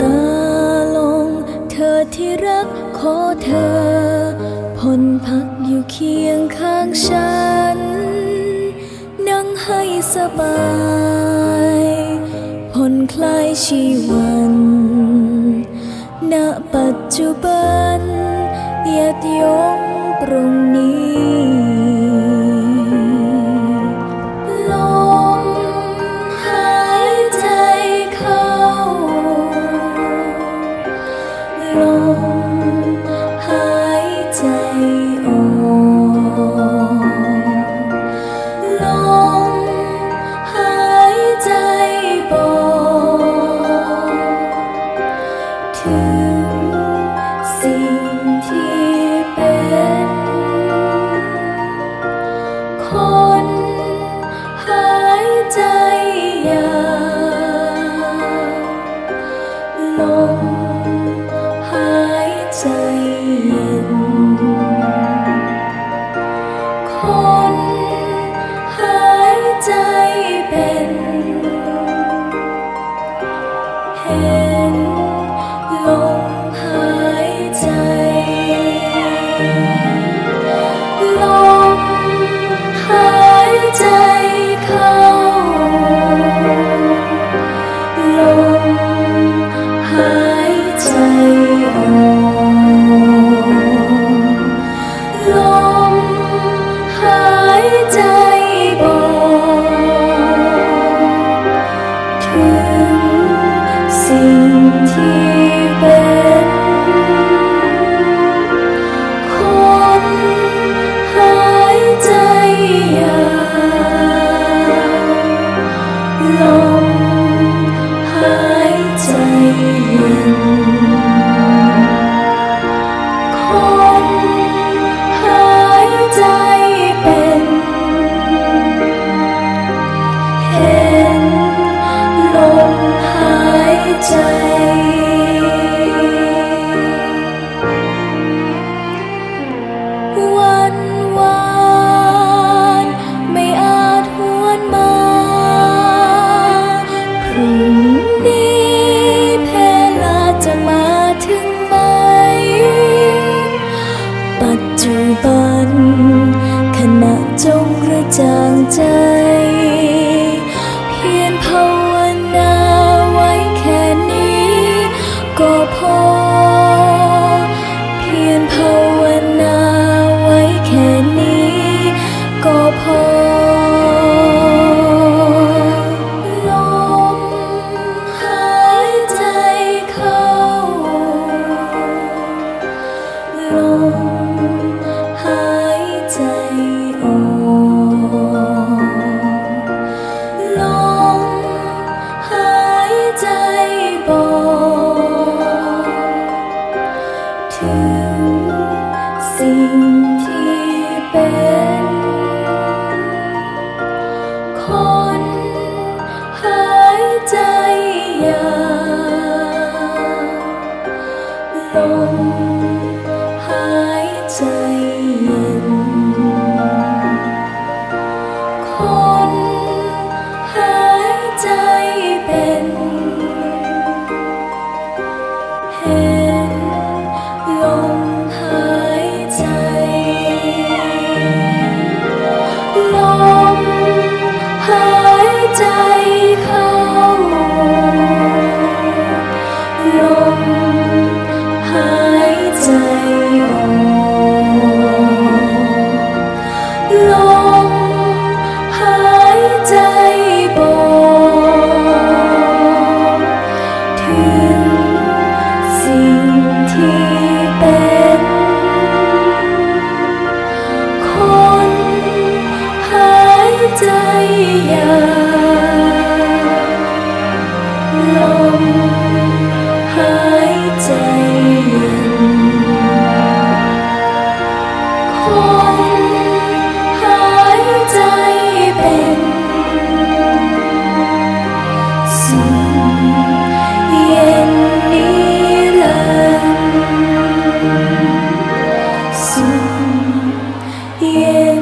ตาลง เธอที่รักขอเธอพนพักอยู่เคียงข้างฉัน นั่งให้สบายผ่นคลายชีวันณปัจจุบันยัดยงปรุง time. ลมหายใจเย็น คนหายใจเป็น เห็นลมหายใจ ลมหายใจ ใจอยากลมหายใจเย็นคนหายใจเป็นสุขเย็นนิรันดร์สุขเย็น